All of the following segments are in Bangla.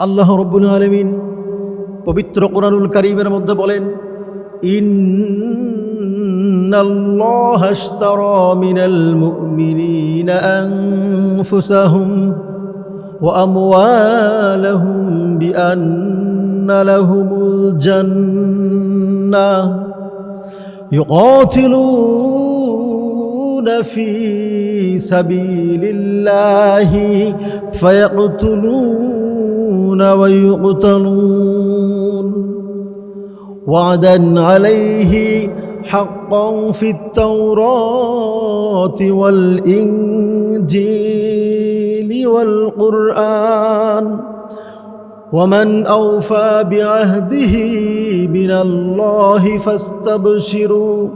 আল্লাহ রব্বুল আলমিন পবিত্র কোরআনুল করিমের মধ্যে বলেন إن الله اشترى من المؤمنين أنفسهم وأموالهم بأن لهم الجنة يقاتلون في سبيل الله فيقتلون ويقتلون. وعدا عليه حقا في التوراة والإنجيل والقرآن. ومن أوفى بعهده من الله فاستبشروا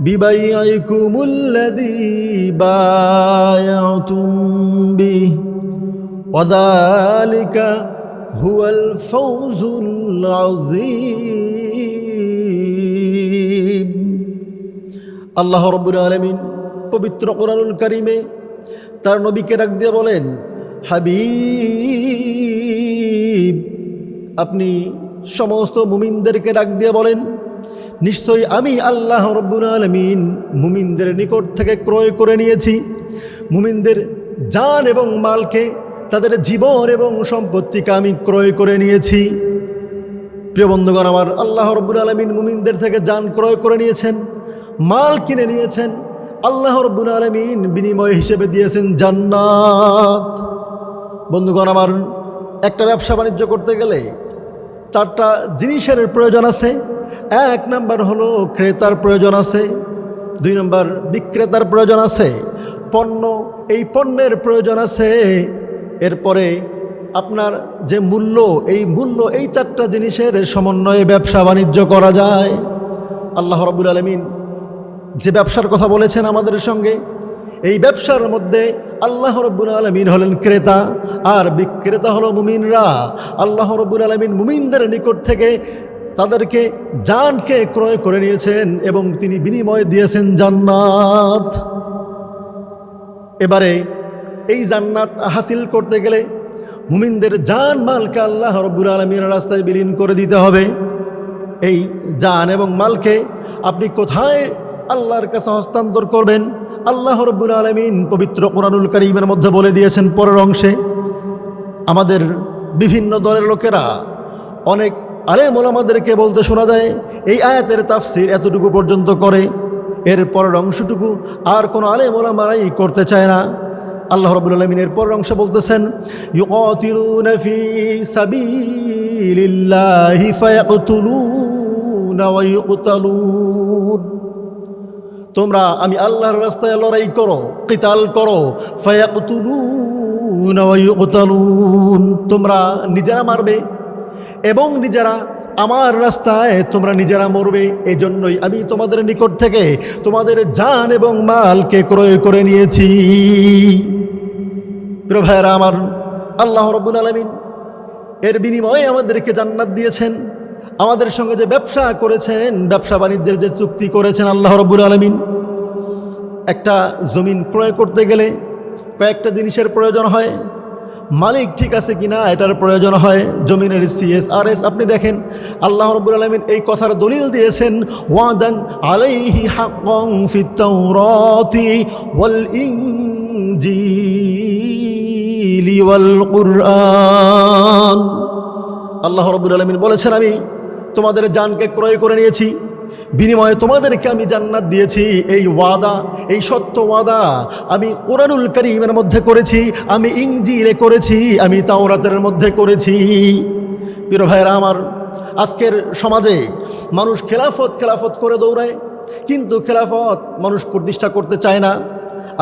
ببيعكم الذي بايعتم به. وذلك هو الفوز العظيم আল্লাহ রব্বুল আলমিন পবিত্র কোরআনুল করিমে তার নবীকে ডাক দিয়ে বলেন হাবিব আপনি সমস্ত মুমিনদেরকে ডাক দিয়ে বলেন নিশ্চয়ই আমি আল্লাহ রব্বুল আলমিন মুমিনদের নিকট থেকে ক্রয় করে নিয়েছি মুমিনদের জান এবং মালকে তাদের জীবন এবং সম্পত্তিকে আমি ক্রয় করে নিয়েছি। প্রিয় বন্ধুগণ, আমার আল্লাহ রব্বুল আলমিন মুমিনদের থেকে যান ক্রয় করে নিয়েছেন, মাল কিনে নিয়েছেন। আল্লাহ রব্বুল আলমিন বিনিময় হিসেবে দিয়েছেন জান্নাত। বন্ধুগণ, আমার একটা ব্যবসা বাণিজ্য করতে গেলে চারটা জিনিসের প্রয়োজন আছে। এক নাম্বার হলো ক্রেতার প্রয়োজন আছে। দুই নম্বর বিক্রেতার প্রয়োজন আছে। পণ্য, এই পণ্যের প্রয়োজন আছে। এরপরে আপনার যে মূল্য, এই মূল্য, এই চারটা জিনিসের সমন্বয়ে ব্যবসা বাণিজ্য করা যায়। আল্লাহ রবুল আলমিন যে ব্যবসার কথা বলেছেন আমাদের সঙ্গে, এই ব্যবসার মধ্যে আল্লাহ রব্বুল আলমিন হলেন ক্রেতা, আর বিক্রেতা হলো মুমিনরা। আল্লাহ রব্বুল আলমিন মুমিনদের নিকট থেকে তাদেরকে জানকে ক্রয় করে নিয়েছেন এবং তিনি বিনিময় দিয়েছেন জান্নাত। এবারে এই জান্নাত হাসিল করতে গেলে মুমিনদের জান মালকে আল্লাহ রব্বুল আলমীর রাস্তায় বিলীন করে দিতে হবে। এই জান এবং মালকে আপনি কোথায় আল্লাহর কাছে হস্তান্তর করবেন? আল্লাহ রব্বুল আলমিন পবিত্র কোরআনুল করিমের মধ্যে বলে দিয়েছেন পরের অংশে, আমাদের বিভিন্ন দলের লোকেরা, অনেক আলেম ওলামাদেরকে বলতে শোনা যায়, এই আয়াতের তাফসির এতটুকু পর্যন্ত করে, এর পরের অংশটুকু আর কোনো আলেম ওলামারাই করতে চায় না। আল্লাহ রবুল আলমিনের পরের অংশ বলতেছেন তোমরা আমি আল্লাহর রাস্তায় লড়াই করো, কিতাল করো, ফায়াকতুলুন তোমরা নিজেরা মারবে এবং নিজেরা আমার রাস্তায় তোমরা নিজেরা মরবে। এই জন্যই আমি তোমাদের নিকট থেকে তোমাদের জান এবং মালকে ক্রয় করে নিয়েছি। প্রিয় ভাইয়েরা আমার, আল্লাহ রব্বুল আলমিন এর বিনিময়ে আমাদেরকে জান্নাত দিয়েছেন। আমাদের সঙ্গে যে ব্যবসা করেছেন, ব্যবসা বাণিজ্যের যে চুক্তি করেছেন আল্লাহ রব্বুল আলমিন, একটা জমিন ক্রয় করতে গেলে কয়েকটা জিনিসের প্রয়োজন হয়। মালিক ঠিক আছে কিনা এটার প্রয়োজন হয়। জমিনের সিএস আর এস আপনি দেখেন, আল্লাহ রব্বুল আলমিন এই কথার দলিল দিয়েছেন, ওয়াদান আলাইহি হাক্কং ফিত্তাউরাতি ওয়াল ইনজিলি। আল্লাহ রব্বুল আলমিন বলেছেন, আমি তোমাদের জানকে ক্রয় করে নিয়েছি, বিনিময়ে তোমাদেরকে আমি জান্নাত দিয়েছি। এই ওয়াদা, এই সত্য ওয়াদা আমি কোরআনুল করিমের মধ্যে করেছি, আমি ইংজিরে করেছি, আমি তাওরাতের মধ্যে করেছি। প্রিয় ভাইরা আমার, আজকের সমাজে মানুষ খেলাফত খেলাফত করে দৌড়ায়, কিন্তু খেলাফত মানুষ প্রতিষ্ঠা করতে চায় না।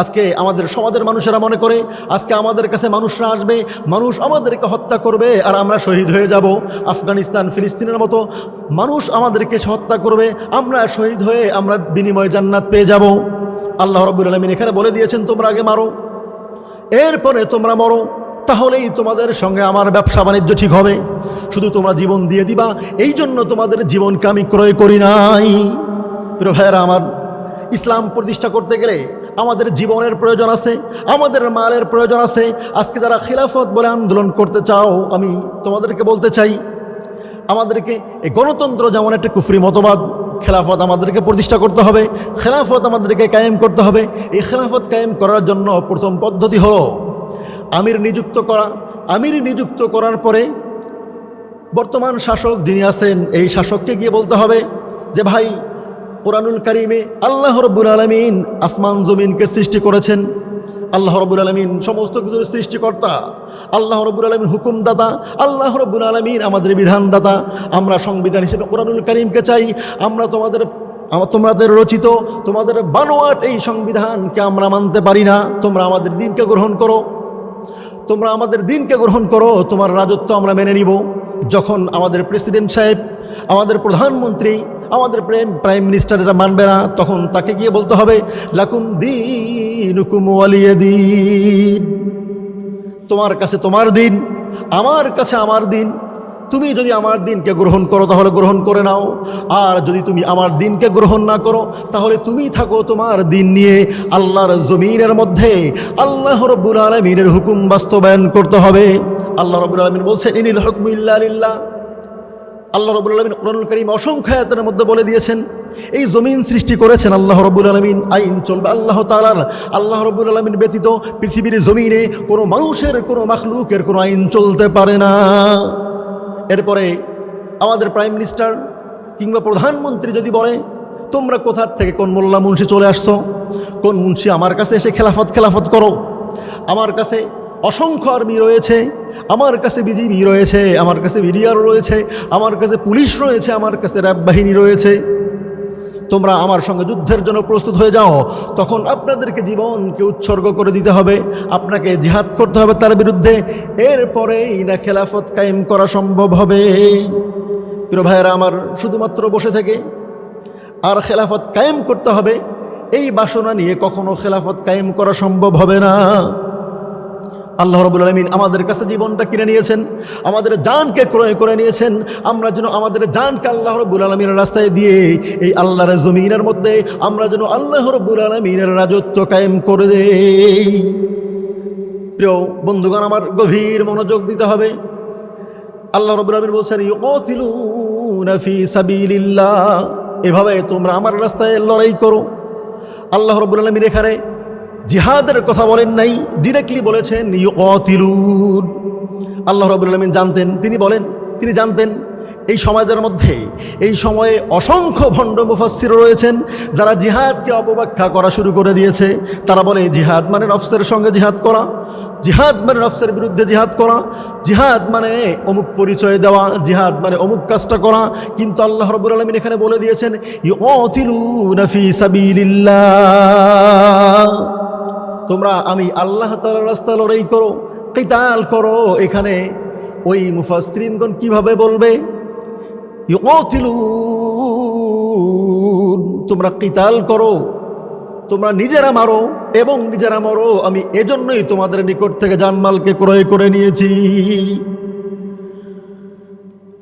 আজকে আমাদের সমাজের মানুষেরা মনে করে, আজকে আমাদের কাছে মানুষরা আসবে, মানুষ আমাদেরকে হত্যা করবে আর আমরা শহীদ হয়ে যাব। আফগানিস্তান, ফিলিস্তিনের মতো মানুষ আমাদেরকে হত্যা করবে, আমরা শহীদ হয়ে আমরা বিনিময় জান্নাত পেয়ে যাব। আল্লাহ রব্বুল আলমিন এখানে বলে দিয়েছেন, তোমরা আগে মারো, এরপরে তোমরা মরো, তাহলেই তোমাদের সঙ্গে আমার ব্যবসা বাণিজ্য ঠিক হবে। শুধু তোমরা জীবন দিয়ে দিবা এই জন্য তোমাদের জীবনকে আমি ক্রয় করি নাই। প্রিয় ভাইয়েরা আমার, ইসলাম প্রতিষ্ঠা করতে গেলে আমাদের জীবনের প্রয়োজন আছে, আমাদের মালের প্রয়োজন আছে। আজকে যারা খিলাফত বলে আন্দোলন করতে চাও, আমি তোমাদেরকে বলতে চাই, আমাদেরকে এই গণতন্ত্র যেমন একটা কুফরি মতবাদ, খেলাফত আমাদেরকে প্রতিষ্ঠা করতে হবে, খেলাফত আমাদেরকে কায়েম করতে হবে। এই খেলাফত কায়েম করার জন্য প্রথম পদ্ধতি হলো, আমির নিযুক্ত করা। আমির নিযুক্ত করার পরে বর্তমান শাসক যিনি আছেন, এই শাসককে গিয়ে বলতে হবে যে, ভাই কোরআনুল কারিমে আল্লাহ রব্বুল আলমিন আসমান জমিনকে সৃষ্টি করেছেন। আল্লাহ রব্বুল আলমিন সমস্ত কিছুর সৃষ্টিকর্তা। আল্লাহ রব্বুল আলমিন হুকুমদাতা। আল্লাহ রব্বুল আলমিন আমাদের বিধানদাতা। আমরা সংবিধান হিসেবে কোরআনুল কারিমকে চাই। আমরা তোমাদের তোমাদের রচিত, তোমাদের বানোয়াট এই সংবিধানকে আমরা মানতে পারি না। তোমরা আমাদের দিনকে গ্রহণ করো। তোমরা আমাদের দিনকে গ্রহণ করো। তোমার রাজত্ব আমরা মেনে নিব। যখন আমাদের প্রেসিডেন্ট সাহেব, আমাদের প্রধানমন্ত্রী আমাদের প্রেম প্রাইম মিনিস্টার এটা মানবে না, তখন তাকে গিয়ে বলতে হবে, লাকুম দিন হুকুম দিন। তোমার কাছে তোমার দিন, আমার কাছে আমার দিন। তুমি যদি আমার দিনকে গ্রহণ করো, তাহলে গ্রহণ করে নাও। আর যদি তুমি আমার দিনকে গ্রহণ না করো, তাহলে তুমি থাকো তোমার দিন নিয়ে আল্লাহর জমিনের মধ্যে। আল্লাহ রব্বুল আলমিনের হুকুম বাস্তবায়ন করতে হবে। আল্লাহ রব্বুল আলমিন বলছেন, ইনিল হুকম ইল্লা লিল্লাহ। আল্লাহ রবুল আলমিন কোরআনুল করিম অসংখ্য আয়াতের মধ্যে বলে দিয়েছেন, এই জমিন সৃষ্টি করেছেন আল্লাহ রবুল আলমিন, আইন চলবে আল্লাহ তালার আল্লাহ রবুল আলমিন ব্যতীত পৃথিবীর জমিনে কোনো মানুষের, কোনো মাখলুকের কোনো আইন চলতে পারে না। এরপরে আমাদের প্রাইম মিনিস্টার কিংবা প্রধানমন্ত্রী যদি বলে, তোমরা কোথার থেকে কোন মোল্লা মুন্সি চলে আসছো? কোন মুন্সি আমার কাছে এসে খেলাফত খেলাফত করো? আমার কাছে অসংখ্য আর্মি রয়েছে আমার কাছে বিজিবি রয়েছে, আমার কাছে বিডিআর রয়েছে, আমার কাছে পুলিশ রয়েছে, আমার কাছে র্যাব বাহিনী রয়েছে। তোমরা আমার সঙ্গে যুদ্ধের জন্য প্রস্তুত হয়ে যাও, তখন আপনাদেরকে জীবনকে উৎসর্গ করে দিতে হবে, আপনাকে জিহাদ করতে হবে তার বিরুদ্ধে, এরপরেই না খেলাফত কায়েম করা সম্ভব হবে। প্রিয় ভাইয়েরা, আমার শুধুমাত্র বসে থেকে আর খেলাফত কায়েম করতে হবে, এই বাসনা নিয়ে কখনো খেলাফত কায়েম করা সম্ভব হবে না। আল্লাহ রবুল আলমিন আমাদের কাছে জীবনটা কিনে নিয়েছেন, আমাদের জানকে ক্রয় করে নিয়েছেন, আমরা যেন আমাদের জানকে আল্লাহ রবুল আলমিনের রাস্তায় দিয়ে এই আল্লাহর জমিনের মধ্যে আমরা যেন আল্লাহ রবুল আলমিনের রাজত্ব কায়েম করে দেই। প্রিয় বন্ধুগণ, আমার গভীর মনোযোগ দিতে হবে। আল্লাহ রবুল আলমিন বলছেন সাবিলিল্লাহ। এভাবে তোমরা আমার রাস্তায় লড়াই করো। আল্লাহ রবুল আলমিন এখানে জিহাদের কথা বলেন নাই ডিরেক্টলি বলেছেন আল্লাহ রবুল আলমিন জানতেন, তিনি বলেন, তিনি জানতেন, এই সমাজের মধ্যে, এই সময়ে অসংখ্য ভণ্ড মুফাসির রয়েছেন, যারা জিহাদকে অপব্যাখ্যা করা শুরু করে দিয়েছে। তারা বলে, জিহাদ মানে নফসের সঙ্গে জিহাদ করা, জিহাদ মানে নফসের বিরুদ্ধে জিহাদ করা, জিহাদ মানে অমুক পরিচয় দেওয়া, জিহাদ মানে অমুক কাজটা করা। কিন্তু আল্লাহ রবুল আলমিন এখানে বলে দিয়েছেন ইউতিলুনা ফি সাবিলিল্লাহ। তোমরা আমি আল্লাহ তালার রাস্তা লড়াই করো, কিতাল করো। এখানে ওই মুফাসরিনগণ কীভাবে বলবে? তোমরা কিতাল করো, তোমরা নিজেরা মারো এবং নিজেরা মারো। আমি এজন্যই তোমাদের নিকট থেকে জানমালকে ক্রয় করে নিয়েছি।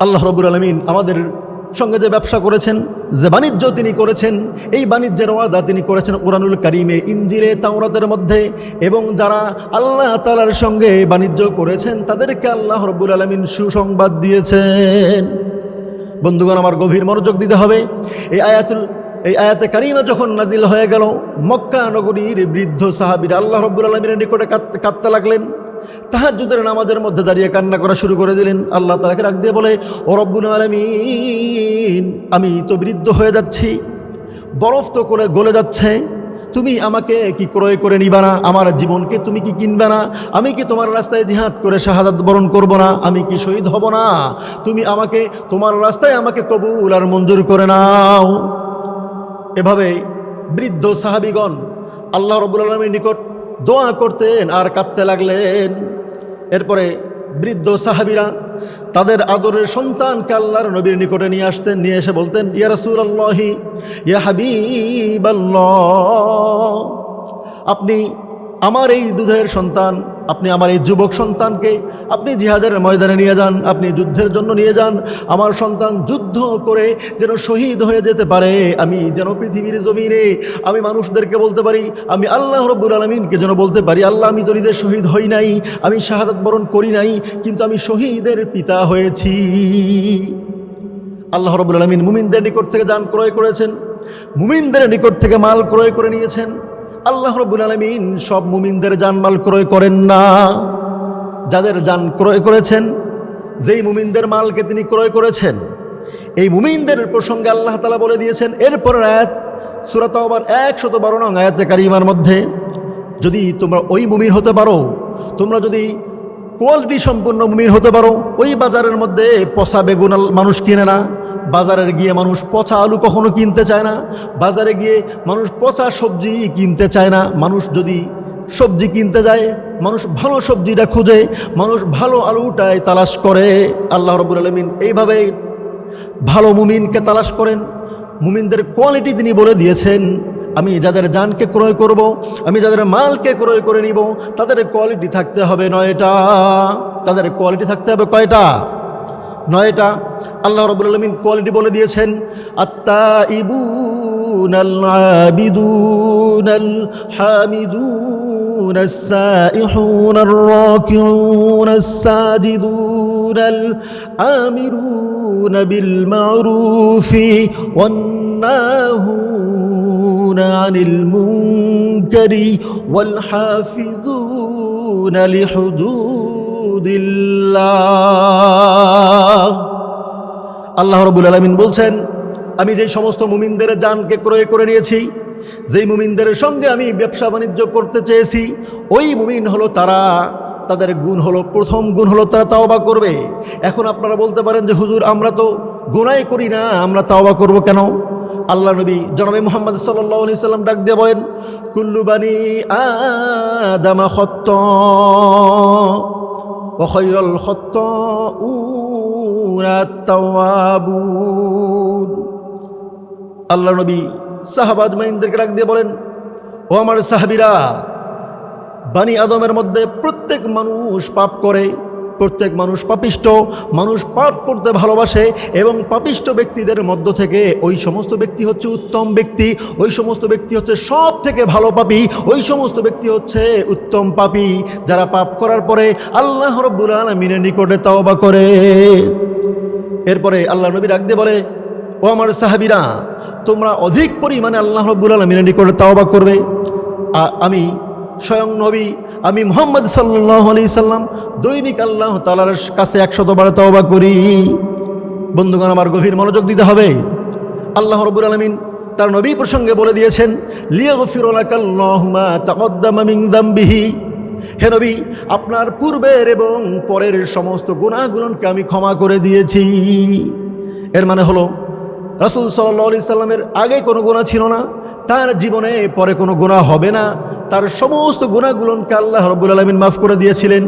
আল্লাহ রবুল আলমিন আমাদের সঙ্গে যে ব্যবসা করেছেন, যে বাণিজ্য তিনি করেছেন, এই বাণিজ্যের ওয়াদা তিনি করেছেন কোরআনুল কারিমে ইঞ্জিলে তাওরাতের মধ্যে, এবং যারা আল্লাহ তালার সঙ্গে বাণিজ্য করেছেন, তাদেরকে আল্লাহ রব্বুল আলমিন সুসংবাদ দিয়েছেন। বন্ধুগণ, আমার গভীর মনোযোগ দিতে হবে। এই আয়াতুল, এই আয়াতে কারিমা যখন নাজিল হয়ে গেল, মক্কা নগরীর বৃদ্ধ সাহাবির আল্লাহ রব্বুল আলমিনের নিকটে কাঁদতে লাগলেন। তাহাজুদের নামাজের মধ্যে দাঁড়িয়ে কান্না করা শুরু করে দিলেন। আল্লাহ তালাকে ডাক দিয়ে বলে, ও রব্বুল আলমিন, আমি তো বৃদ্ধ হয়ে যাচ্ছি। বরফ তো করে গলে যাচ্ছে। তুমি আমাকে কি ক্রয় করে নিবা না? আমার জীবনকে তুমি কি কিনবে না? আমি কি তোমার রাস্তায় জিহাদ করে শাহাদাত বরণ করব না? আমি কি শহীদ হব না? তুমি আমাকে, তোমার রাস্তায় আমাকে কবুল আর মঞ্জুর করে নাও। এভাবে বৃদ্ধ সাহাবিগণ আল্লাহ রবুল আলমীর নিকট দোয়া করতেন আর কাঁদতে লাগলেন। এরপরে বৃদ্ধ সাহাবিরা তাদের আদরের সন্তান কাল্লার নবীর নিকটে নিয়ে আসতেন, নিয়ে এসে বলতেন, ইয়া রসুল আল্লাহি ইয়া হাবিব আপনি আমার এই দুধের সন্তান আপনি আমার এই যুবক সন্তানকে আপনি জিহাদের ময়দানে নিয়ে যান, আপনি যুদ্ধের জন্য নিয়ে যান। আমার সন্তান যুদ্ধ করে যেন শহীদ হয়ে যেতে পারে, আমি যেন পৃথিবীর জমিনে আমি মানুষদেরকে বলতে পারি, আমি আল্লাহ রব্বুল আলমিনকে যেন বলতে পারি, আল্লাহ আমি তো শহীদ হই নাই, আমি শাহাদাত বরণ করি নাই, কিন্তু আমি শহীদের পিতা হয়েছি। আল্লাহ রবুল আলমিন মুমিনদের নিকট থেকে যান ক্রয় করেছেন, মুমিনদের নিকট থেকে মাল ক্রয় করে নিয়েছেন। আল্লাহ রবুল আলমিন সব মুমিনদের জানমাল ক্রয় করেন না। যাদের যান ক্রয় করেছেন, যেই মুমিনদের মালকে তিনি ক্রয় করেছেন, এই মুমিনদের প্রসঙ্গে আল্লাহ তালা বলে দিয়েছেন এরপর আয়াত সুরাত আবার একশত বারো নং আয়াতে কারিমার মধ্যে, যদি তোমরা ওই মুমিন হতে পারো, তোমরা যদি কোয়ালিটি সম্পূর্ণ মুমিন হতে পারো, ওই বাজারের মধ্যে পচা বেগুন মানুষ কিনে না। বাজারে গিয়ে মানুষ পচা আলু কখনো কিনতে চায় না। বাজারে গিয়ে মানুষ পচা সবজি কিনতে চায় না। মানুষ যদি সবজি কিনতে যায়, মানুষ ভালো সবজিটা খুঁজে, মানুষ ভালো আলুটাই তালাশ করে। আল্লাহ রবুল আলমিন এইভাবে ভালো মুমিনকে তালাশ করেন। মুমিনদের কোয়ালিটি তিনি বলে দিয়েছেন, আমি যাদের জানকে ক্রয় করব, আমি যাদের মালকে ক্রয় করে নিব, তাদের কোয়ালিটি থাকতে হবে নয়টা। তাদের কোয়ালিটি থাকতে হবে কয়টা? নয়টা আল্লাহ রবুল আলমিন কোয়ালিটি বলে দিয়েছেন আত্মা ইবুন আবিদুন হামিদুন السائحون الراكعون الساجدون الآمرون بالمعروف والناهون عن المنكر والحافظون لحدود الله আল্লাহ রবুল আলমিন বলছেন আমি যে সমস্ত মুমিনদের জানকে ক্রয় করে নিয়েছি যেই মুমিনদের সঙ্গে আমি ব্যবসা বাণিজ্য করতে চেয়েছি ওই মুমিন হলো তারা তাদের গুণ হলো প্রথম গুণ হলো তারা তাওবা করবে এখন আপনারা বলতে পারেন যে হুজুর আমরা তো গুনাই করি না আমরা তাওবা করব কেন আল্লাহ নবী জনাবি মোহাম্মদ সাল্লাহ আলি সাল্লাম ডাক দিয়ে বলেন কুল্লু বানি আদামা খত্ত وخير الخطاؤون التوابون আল্লাহ নবী সাহাবাদ মাইনদেরকে ডাক দিয়ে বলেন ও আমার সাহাবিরা বানি আদমের মধ্যে প্রত্যেক মানুষ পাপ করে প্রত্যেক মানুষ পাপিষ্ট, মানুষ পাপ করতে ভালোবাসে এবং পাপিষ্ট ব্যক্তিদের মধ্য থেকে ওই সমস্ত ব্যক্তি হচ্ছে উত্তম ব্যক্তি, ওই সমস্ত ব্যক্তি হচ্ছে সব থেকে ভালো পাপি, ওই সমস্ত ব্যক্তি হচ্ছে উত্তম পাপি। যারা পাপ করার পরে আল্লাহ রব্বুল আলমিনের নিকটে তাওবা করে। এরপরে আল্লাহ নবী রাখতে বলে, ও আমার সাহাবিরা, তোমরা অধিক পরিমাণে আল্লাহ রব্বুল আলমিনের নিকটে তাওবা করবে। আমি স্বয়ং নবী আমি মোহাম্মদ সাল্লাহ আলি সাল্লাম, দৈনিক আল্লাহ তালার কাছে একশতবার তাওবা করি। বন্ধুগণ, আমার গভীর মনোযোগ দিতে হবে। আল্লাহ রব্বুল আলমিন তার নবী প্রসঙ্গে বলে দিয়েছেন দামবিহি। হে নবী, আপনার পূর্বের এবং পরের সমস্ত গুণাগুলোকে আমি ক্ষমা করে দিয়েছি। এর মানে হলো, রাসুল সাল্লি সাল্লামের আগে কোনো গুণা ছিল না, তার জীবনে পরে কোনো গুণা হবে না। তার সমস্ত গুণাগুলোকে আল্লাহ রব্বুল আলমিন মাফ করে দিয়েছিলেন।